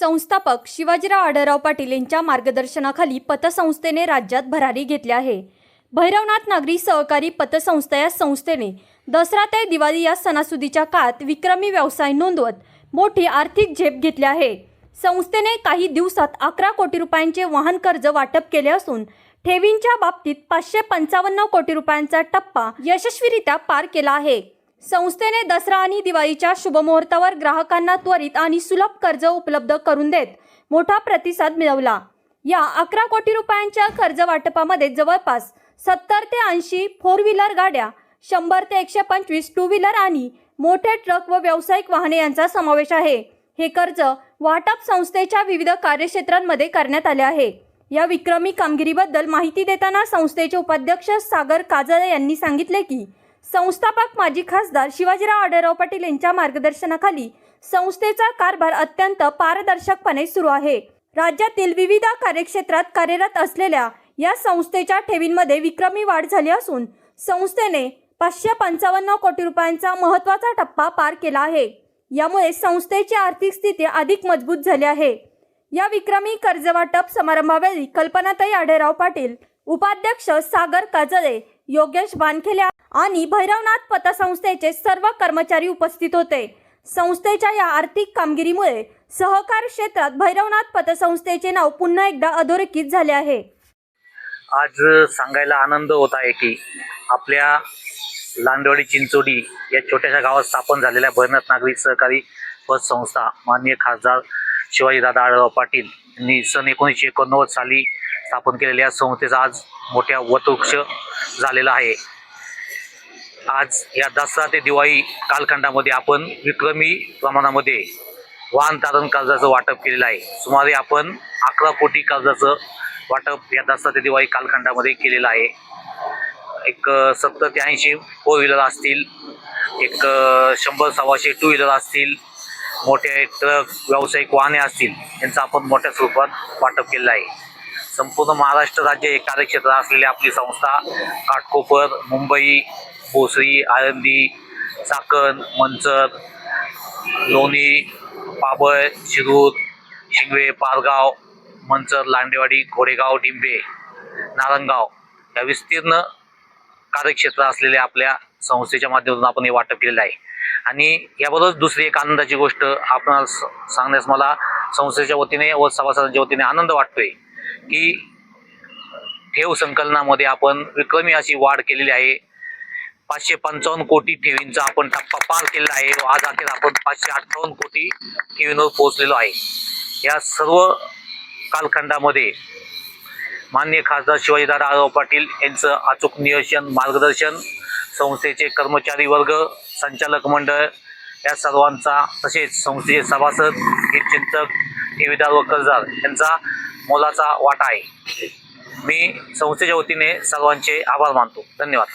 संस्थापक शिवाजीराव आढळराव पाटील यांच्या मार्गदर्शनाखाली पतसंस्थेने राज्यात भरारी घेतली आहे. भैरवनाथ नागरी सहकारी पतसंस्था या संस्थेने दसरा ते दिवाळी या सणासुदीच्या काळात विक्रमी व्यवसाय नोंदवत मोठी आर्थिक झेप घेतली आहे. संस्थेने काही दिवसात अकरा कोटी रुपयांचे वाहन कर्ज वाटप केले असून ठेवींच्या बाबतीत पाचशे पंचावन्न कोटी रुपयांचा टप्पा यशस्वीरित्या पार केला आहे. संस्थेने दसरा आणि दिवाळीच्या शुभमुहूर्तावर ग्राहकांना त्वरित आणि सुलभ कर्ज उपलब्ध करून देत मोठा प्रतिसाद मिळवला. या अकरा कोटी रुपयांच्या कर्ज वाटपामध्ये जवळपास सत्तर ते ऐंशी फोर व्हीलर गाड्या शंभर ते एकशे पंचवीस टू व्हीलर आणि मोठे ट्रक व व्यावसायिक वाहने यांचा समावेश आहे. हे कर्ज वाटप संस्थेच्या विविध कार्यक्षेत्रांमध्ये करण्यात आले आहे. या विक्रमी कामगिरीबद्दल माहिती देताना संस्थेचे उपाध्यक्ष सागर काजळे यांनी सांगितले की संस्थापक माजी खासदार शिवाजीराव आढळराव पाटील यांच्या मार्गदर्शनाखाली संस्थेचा कारभार अत्यंत पारदर्शकपणे सुरू आहे. राज्यातील विविध कार्यक्षेत्रात कार्यरत असलेल्या या संस्थेच्या ठेवींमध्ये विक्रमी वाढ झाली असून संस्थेने पाचशे पंचावन्न कोटी रुपयांचा महत्त्वाचा टप्पा पार केला आहे. यामुळे संस्थेची आर्थिक स्थिती अधिक मजबूत झाली आहे. या विक्रमी कर्जवाटप समारंभावेळी कल्पनाताई आढेराव पाटील उपाध्यक्ष सागर काजळे योगेश बानखेले आणि भैरवनाथ पतसंस्थेचे सर्व कर्मचारी उपस्थित होते. संस्थेच्या या आर्थिक कामगिरीमुळे सहकार क्षेत्रात भैरवनाथ पतसंस्थेचे नाव पुन्हा एकदा अधोरेखित झाले आहे. आज सांगायला आनंद होत आहे की आपल्या लांडवाडी चिंचोडी या छोट्याशा गावात स्थापन झालेल्या भैरनाथ नागरिक सहकारी पतसंस्था माननीय खासदार शिवाजीदादा आढळराव पाटील यांनी सन एकोणीसशे एकोणनव्वद साली स्थापन केलेल्या या संस्थेचा आज मोठ्या वटवृक्ष झालेला आहे. आज या दसरा ते दिवाळी कालखंडामध्ये आपण विक्रमी प्रमाणामध्ये वाहन तारण कर्जाचं वाटप केलेलं आहे. सुमारे आपण अकरा कोटी कर्जाचं वाटप या दसरा ते दिवाळी कालखंडामध्ये केलेलं आहे. एक सत्तर ते ऐंशी फोर व्हीलर असतील एक शंभर सव्वाशे टू व्हीलर असतील मोठे ट्रक व्यावसायिक वाहने असतील यांचं आपण मोठ्या स्वरूपात वाटप केलेलं आहे. संपूर्ण महाराष्ट्र राज्य हे कार्यक्षेत्र असलेली आपली संस्था काटकोपर मुंबई भोसरी आळंदी चाकण मंचर लोणी पाबळ शिरूर शिंगवे पारगाव मंचर लांडेवाडी घोडेगाव डिंबे नारंगाव या विस्तीर्ण कार्यक्षेत्र असलेल्या आपल्या संस्थेच्या माध्यमातून आपण हे वाटप केलेलं आहे. आणि याबरोबरच दुसरी एक आनंदाची गोष्ट आपण स- सांगण्यास मला संस्थेच्या वतीने व सभासदांच्या वतीने आनंद वाटतोय की ठेव संकलनामध्ये आपण विक्रमी अशी वाढ केलेली आहे. पाचशे पंचावन्न कोटी ठेवींचा आपण टप्पा पार केलेला आहे. व आज अखेर आपण पाचशे अठ्ठावन्न कोटी ठेवींवर पोहोचलेलो आहे. या सर्व कालखंडामध्ये मान्य खासदार शिवाजीदादा आढळराव पाटील यांचं अचूक नियोजन मार्गदर्शन संस्थेचे कर्मचारी वर्ग संचालक मंडळ या सर्वांचा तसेच संस्थेचे सभासद हितचिंतक ठेवीदार व कर्जदार यांचा मोलाचा वाटा आहे. मी संस्थेच्या वतीने सर्वांचे आभार मानतो. धन्यवाद.